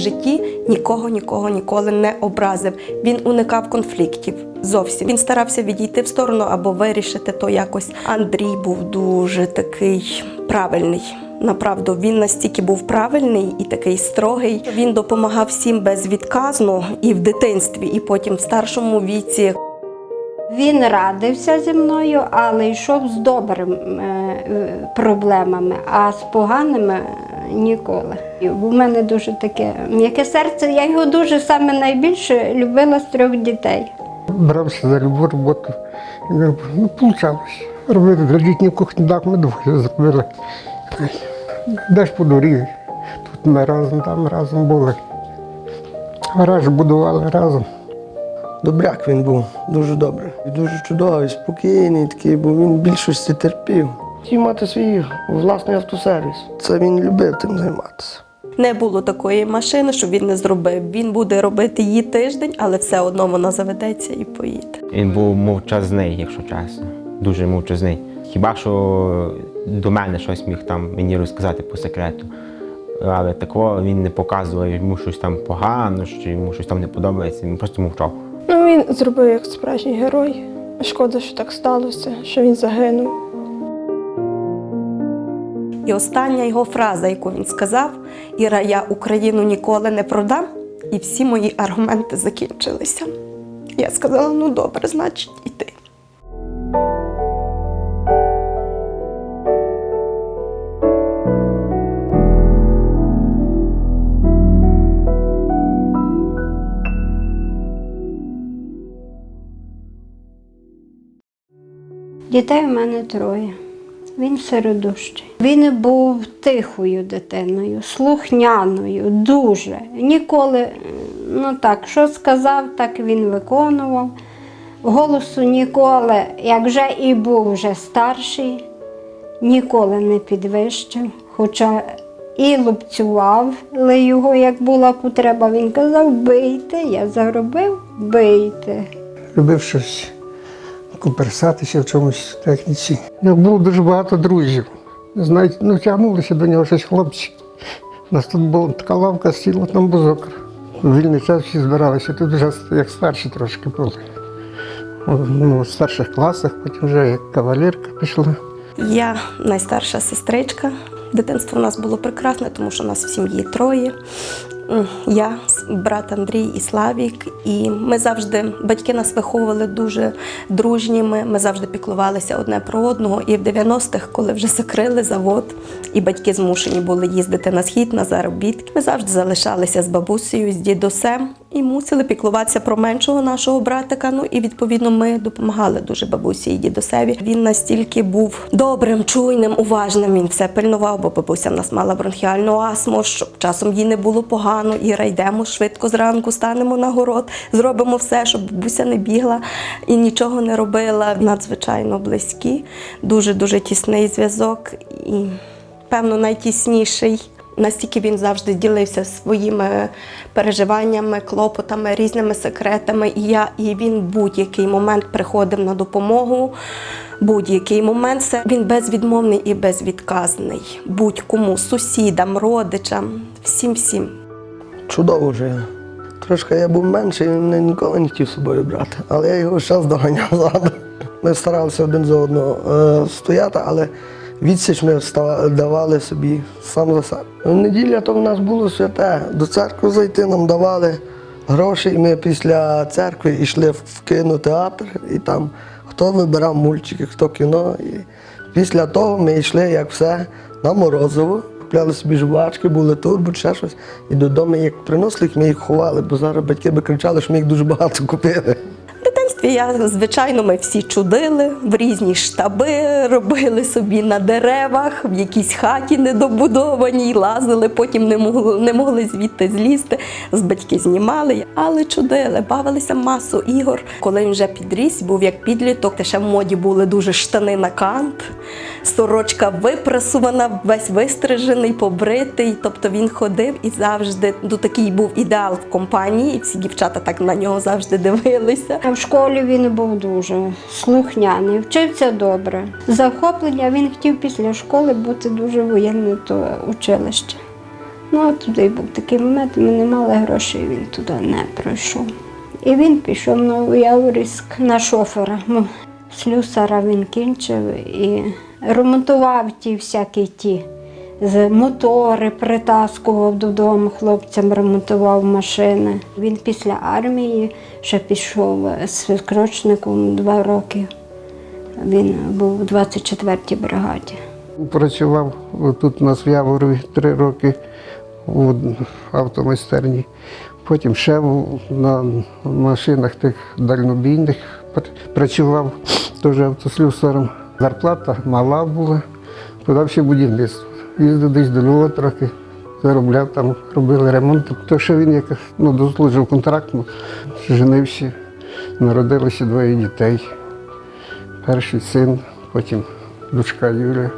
житті нікого, нікого ніколи не образив. Він уникав конфліктів зовсім. Він старався відійти в сторону або вирішити то якось. Андрій був дуже такий правильний. Направду він настільки був правильний і такий строгий. Він допомагав всім безвідказно і в дитинстві, і потім в старшому віці. Він радився зі мною, але йшов з добрими е, проблемами, а з поганими е, ніколи. І У мене дуже таке м'яке серце. Я його дуже саме найбільше любила з трьох дітей. Брався за любу роботу. Ну, получалось. Робили для дітні кухні, так ми двоє зробили. Десь по доріг. Тут ми разом, там разом були. Гараж будували разом. Добряк він був, дуже добрий. Дуже чудовий, спокійний такий, бо він в більшості терпів. Хотів мати свій власний автосервіс. Це він любив тим займатися. Не було такої машини, щоб він не зробив. Він буде робити її тиждень, але все одно вона заведеться і поїде. Він був мовчазний, якщо чесно. Дуже мовчазний. Хіба що до мене щось міг там мені розказати по секрету. Але такого він не показував, йому щось там погано, що йому щось там не подобається, він просто мовчав. Ну, він зробив як справжній герой. Шкода, що так сталося, що він загинув. І остання його фраза, яку він сказав: Іра, я Україну ніколи не продам. І всі мої аргументи закінчилися. Я сказала: ну добре, значить, іди. Дітей у мене троє. Він середущий. Він був тихою дитиною, слухняною, дуже. Ніколи, ну так, що сказав, так він виконував. Голосу ніколи, як вже і був вже старший, ніколи не підвищив, хоча і лупцювали його, як була потреба. Він казав, бийте, я заробив, бийте. Любив щось куперсатися в чомусь техніці. У нього було дуже багато друзів. Знаєте, ну тягнулися до нього щось хлопці. У нас тут була така лавка, стіла там бузок. В вільний час всі збиралися. Тут вже як старші трошки були. Ну, в старших класах, потім вже як кавалерка пішла. Я найстарша сестричка. Дитинство у нас було прекрасне, тому що у нас в сім'ї троє. Я, брат Андрій і Славік. І ми завжди, батьки нас виховували дуже дружніми. Ми завжди піклувалися одне про одного. І в 90-х, коли вже закрили завод, і батьки змушені були їздити на схід на заробітки, ми завжди залишалися з бабусею, з дідусем і мусили піклуватися про меншого нашого братика. Ну і відповідно ми допомагали дуже бабусі і дідусеві. Він настільки був добрим, чуйним, уважним. Він все пильнував, бо бабуся в нас мала бронхіальну астму, щоб часом їй не було погано. Іра, йдемо швидко зранку, станемо на город, зробимо все, щоб бабуся не бігла і нічого не робила. Надзвичайно близькі, дуже дуже тісний зв'язок і певно найтісніший. Настільки він завжди ділився своїми переживаннями, клопотами, різними секретами. І я, і він будь-який момент приходив на допомогу. Будь-який момент це він безвідмовний і безвідказний. Будь-кому, сусідам, родичам, всім всім. Чудово жив. Трошки я був менший, він ніколи не хотів з собою брати, але я його зараз доганяв ззаду. Ми старалися один за одного е, стояти, але відсіч ми давали собі сам за себе. Неділя то в нас було святе. До церкви зайти нам давали гроші, і ми після церкви йшли в кінотеатр, і там хто вибирав мультики, хто кіно. І після того ми йшли, як все, на Морозово. Купляли собі жвачки, були турбо, ще щось. І додому як приносили їх, ми їх ховали, бо зараз батьки би кричали, що ми їх дуже багато купили. Дитинстві я, звичайно, ми всі чудили в різні штаби, робили собі на деревах, в якійсь хаті недобудованій, лазили, потім не могли, не могли звідти злізти. З батьки знімали, але чудили, бавилися масу ігор. Коли він вже підріс, був як підліток, ще в моді були дуже штани на кант, сорочка випрасувана, весь вистрижений, побритий. Тобто він ходив і завжди ну, такий був ідеал в компанії, і всі дівчата так на нього завжди дивилися. В школі він був дуже слухняний, вчився добре. Захоплення він хотів після школи бути дуже воєнне то училище. Ну, а туди був такий момент, ми не мали грошей, він туди не пройшов. І він пішов на Яворівськ на шофера. Ну, Слюсара він кінчив і ремонтував ті всякі ті. З мотори притаскував додому, хлопцям ремонтував машини. Він після армії ще пішов з скрочником два роки. Він був у 24-й бригаді. Працював тут у нас в Яворові три роки у автомайстерні. Потім ще на машинах тих дальнобійних працював теж автослюсарем. Зарплата мала була, подався будівництво. Їздив десь до Львова трохи, заробляв там, робили ремонт. Тобто, що він якось ну, дослужив контракт, ну, женився, народилося двоє дітей. Перший син, потім дочка Юля.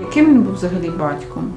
Яким він був взагалі батьком?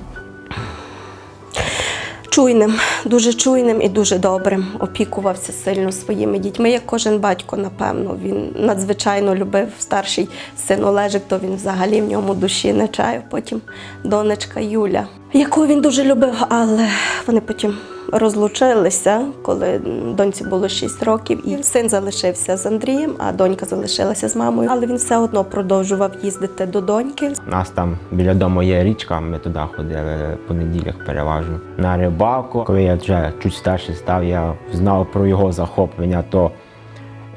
Чуйним, дуже чуйним і дуже добрим. Опікувався сильно своїми дітьми, як кожен батько, напевно. Він надзвичайно любив старший син Олежик, то він взагалі в ньому душі не чаю. Потім донечка Юля, яку він дуже любив, але вони потім розлучилися, коли доньці було 6 років, і син залишився з Андрієм, а донька залишилася з мамою. Але він все одно продовжував їздити до доньки. У нас там біля дому є річка, ми туди ходили по неділях переважно. На рибалку, коли я вже чуть старший став, я знав про його захоплення, то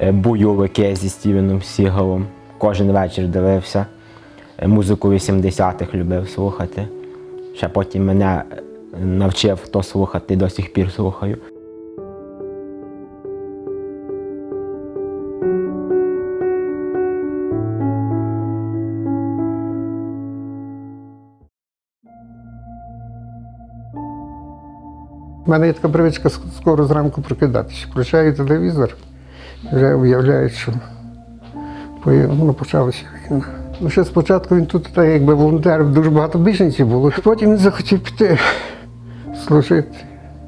е, бойовики зі Стівеном Сігалом. Кожен вечір дивився. Е, Музику 80-х любив слухати. Ще потім мене навчив то слухати, до сих пір слухаю. У мене є така привичка скоро зранку прокидатися. Включаю телевізор, вже уявляють, що ну, почалася війна. Ну, ще спочатку він тут так, якби волонтер, дуже багато біженців було. Потім він захотів піти служити.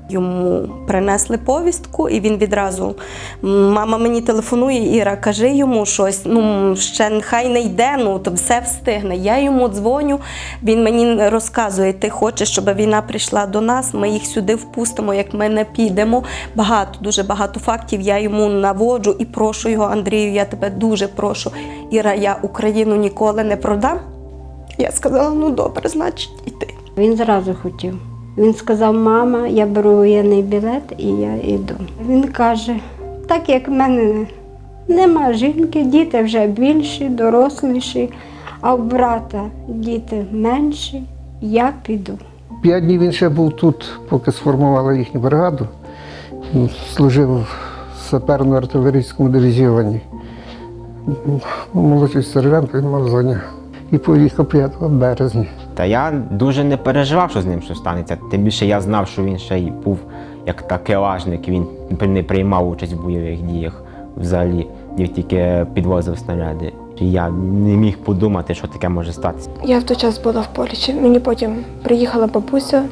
Йому принесли повістку, і він відразу мама мені телефонує, Іра, кажи йому щось. Ну ще хай не йде, ну то все встигне. Я йому дзвоню. Він мені розказує: ти хочеш, щоб війна прийшла до нас. Ми їх сюди впустимо, як ми не підемо. Багато, дуже багато фактів. Я йому наводжу і прошу його, Андрію. Я тебе дуже прошу. Іра, я Україну ніколи не продам. Я сказала: ну добре, значить, іди. Він зразу хотів. Він сказав, мама, я беру воєнний білет і я йду. Він каже, так як в мене нема жінки, діти вже більші, доросліші, а в брата діти менші, я піду. П'ять днів він ще був тут, поки сформували їхню бригаду. Служив в саперно-артилерійському дивізіоні. Молодший сержант він мав звання. І поїхав 5 березня. Та я дуже не переживав, що з ним щось станеться. Тим більше я знав, що він ще й був як такелажник, він не приймав участь в бойових діях взагалі, він тільки підвозив снаряди. Я не міг подумати, що таке може статися. Я в той час була в Польщі. Мені потім приїхала бабуся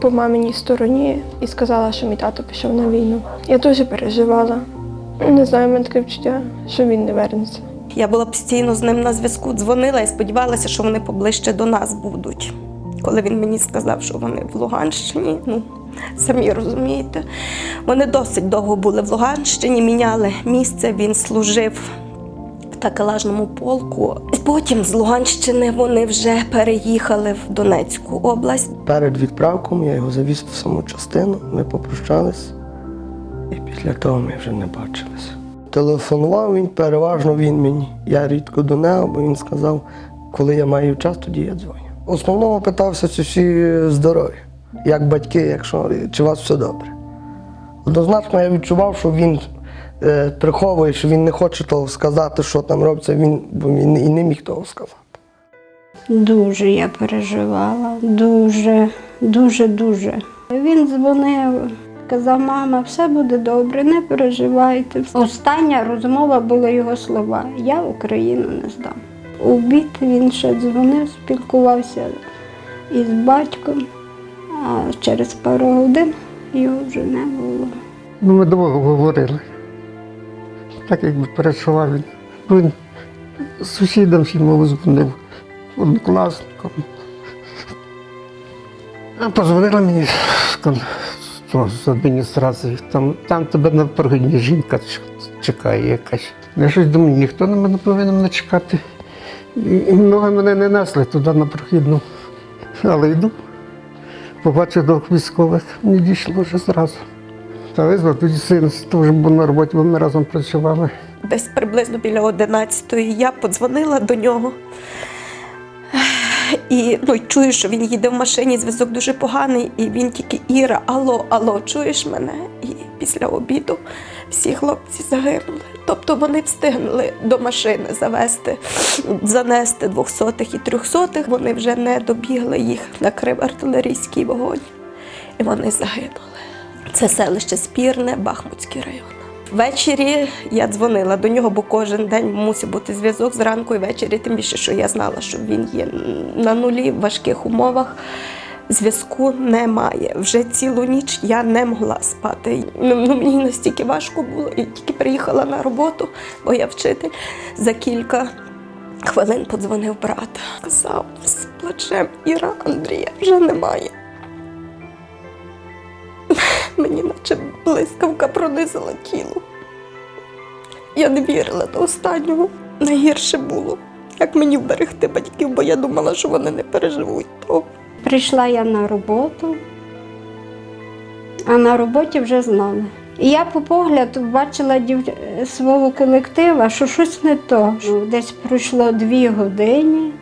по маминій стороні і сказала, що мій тато пішов на війну. Я дуже переживала. Не знаю, мене таке відчуття, що він не вернеться. Я була постійно з ним на зв'язку, дзвонила і сподівалася, що вони поближче до нас будуть. Коли він мені сказав, що вони в Луганщині, ну самі розумієте, вони досить довго були в Луганщині, міняли місце, він служив в такелажному полку. Потім з Луганщини вони вже переїхали в Донецьку область. Перед відправком я його завіз в саму частину, ми попрощались, і після того ми вже не бачилися. Телефонував він, переважно він мені. Я рідко до нього, бо він сказав, коли я маю час, тоді я дзвоню. Основного питався, чи всі здорові, як батьки, якщо, чи у вас все добре. Однозначно я відчував, що він е, приховує, що він не хоче того сказати, що там робиться, він, бо він і не міг того сказати. Дуже я переживала, дуже, дуже, дуже. Він дзвонив, казав, мама, все буде добре, не переживайте. Остання розмова була його слова Я Україну не здам. У обід він ще дзвонив, спілкувався із батьком, а через пару годин його вже не було. Ну, ми довго говорили. Так якби перечував він. Він сусідам всім дзвонив, однокласникам. Позвонила мені з адміністрації, там, там тебе на пригодні жінка чекає якась. Я щось думаю, ніхто на мене повинен мене чекати. І ноги мене не несли туди на прохідну. Але йду. Побачив двох військових, мені дійшло вже зразу. Та визвав, тоді син теж був на роботі, бо ми разом працювали. Десь приблизно біля 11-ї я подзвонила до нього. І ну, чую, що він їде в машині, зв'язок дуже поганий, і він тільки Іра, алло, алло, чуєш мене? І після обіду всі хлопці загинули. Тобто вони встигнули до машини завести, занести двохсотих і трьохсотих. Вони вже не добігли, їх накрив артилерійський вогонь, і вони загинули. Це селище Спірне, Бахмутський район. Ввечері я дзвонила до нього, бо кожен день мусив бути зв'язок зранку і ввечері, тим більше, що я знала, що він є на нулі в важких умовах. Зв'язку немає. Вже цілу ніч я не могла спати. Ну, ну, мені настільки важко було. І тільки приїхала на роботу, бо я вчитель. За кілька хвилин подзвонив брат. Казав з плачем Іра Андрія вже немає. Мені наче блискавка пронизила тіло. Я не вірила до останнього. Найгірше було, як мені вберегти батьків, бо я думала, що вони не переживуть того. Прийшла я на роботу, а на роботі вже знали. І я по погляду бачила дів... свого колектива, що щось не то. Десь пройшло дві години.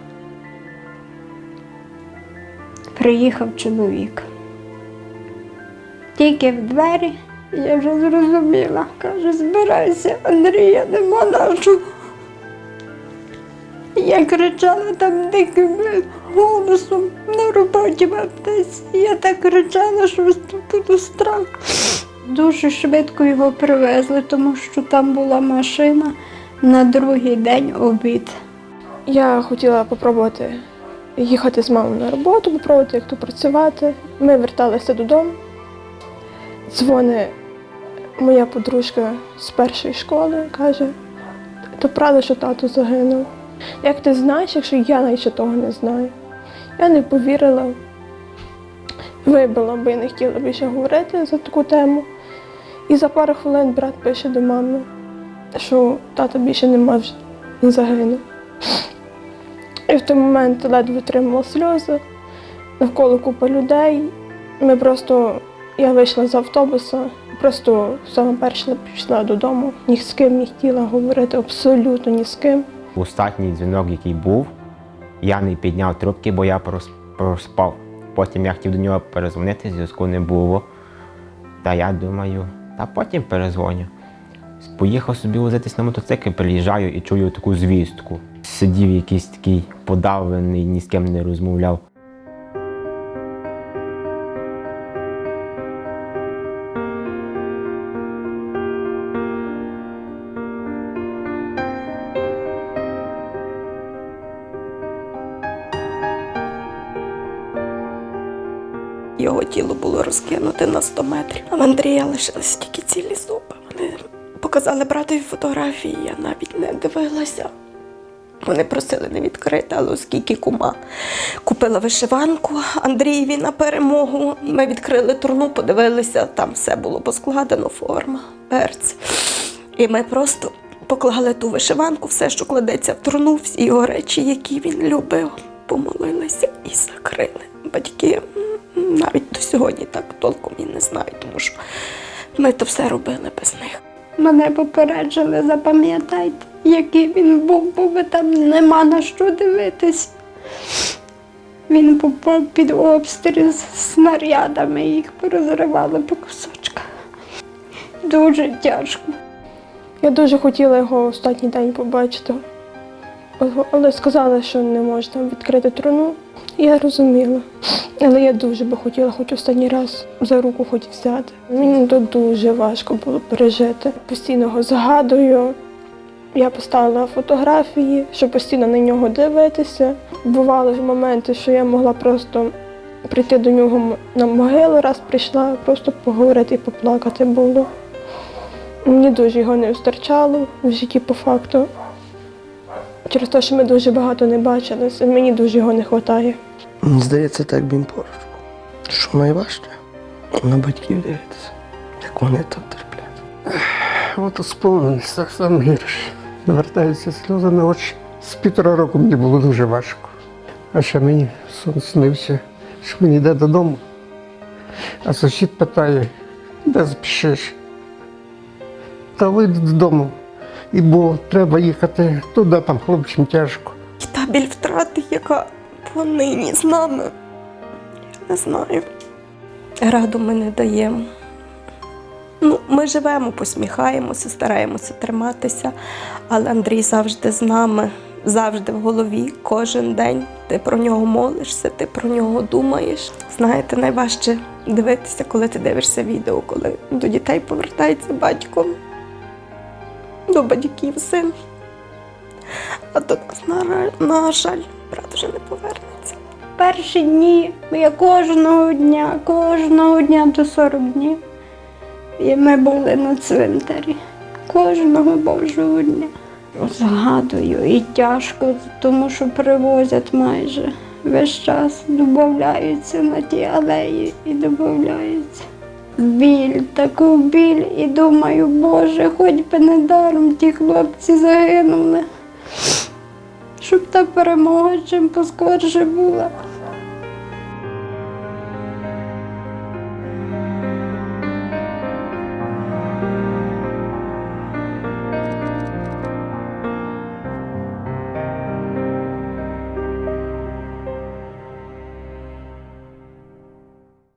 Приїхав чоловік. Тільки в двері я вже зрозуміла. Каже, збирайся, Андрія, нема нашого. Я кричала там диким голосом на роботі в аптеці. Я так кричала, що було страх. Дуже швидко його привезли, тому що там була машина на другий день обід. Я хотіла попробувати їхати з мамою на роботу, попробувати, як тут працювати. Ми верталися додому. Дзвони моя подружка з першої школи каже, то правда, що тато загинув. Як ти знаєш, якщо я навіть того не знаю? Я не повірила, вибила, бо я не хотіла більше говорити за таку тему. І за пару хвилин брат пише до мами, що тата більше не може, він загинув. І в той момент ледве тримала сльози, навколо купа людей. Ми просто, я вийшла з автобуса, просто саме перша пішла додому. Ні з ким не хотіла говорити, абсолютно ні з ким. Останній дзвінок, який був, я не підняв трубки, бо я проспав. Потім я хотів до нього перезвонити, зв'язку не було. Та я думаю, та потім перезвоню. Поїхав собі возитись на мотоцикл, приїжджаю і чую таку звістку. Сидів якийсь такий подавлений, ні з ким не розмовляв. Було розкинуте на 100 метрів. А в Андрія лишилися тільки цілі зуби. Вони показали братові фотографії, я навіть не дивилася. Вони просили не відкрити, але оскільки кума купила вишиванку Андрієві на перемогу, ми відкрили турну, подивилися, там все було поскладено, форма, перц. І ми просто поклали ту вишиванку, все, що кладеться в труну, всі його речі, які він любив, помолилися і закрили. Батьки навіть до сьогодні так толком і не знають, тому що ми то все робили без них. Мене попереджили, запам'ятайте, який він був, бо там нема на що дивитись. Він попав під обстріл з снарядами, їх порозривали по кусочках. Дуже тяжко. Я дуже хотіла його останній день побачити, але сказали, що не можна відкрити труну. Я розуміла. Але я дуже би хотіла хоч останній раз за руку хоч взяти. Мені то дуже важко було пережити. Постійно його згадую. Я поставила фотографії, щоб постійно на нього дивитися. Бували ж моменти, що я могла просто прийти до нього на могилу, раз прийшла, просто поговорити і поплакати було. Мені дуже його не вистачало в житті по факту. Через те, що ми дуже багато не бачилися, мені дуже його не вистачає. Мені Здається, так він поруч. Що найважче? На батьків дивитися, як вони там терплять. От сповнений сам гірше. Навертаються сльози на очі. З півтора року мені було дуже важко. А ще мені сон снився, що мені йде додому. А сусід питає, де спішиш? Та вийду додому. І бо треба їхати туди, там хлопцям тяжко. І та біль втрати, яка понині з нами. Я не знаю. Раду ми не даємо. Ну, ми живемо, посміхаємося, стараємося триматися, але Андрій завжди з нами, завжди в голові, кожен день. Ти про нього молишся, ти про нього думаєш. Знаєте, найважче дивитися, коли ти дивишся відео, коли до дітей повертається батько, до батьків син. А до нас, на, жаль, брат вже не повернеться. Перші дні я кожного дня, кожного дня до 40 днів. І ми були на цвинтарі. Кожного божого дня. Згадую, і тяжко, тому що привозять майже весь час, додаються на ті алеї і додаються. Біль, таку біль, і думаю, Боже, хоч би не даром ті хлопці загинули, щоб та перемога чим поскорше була.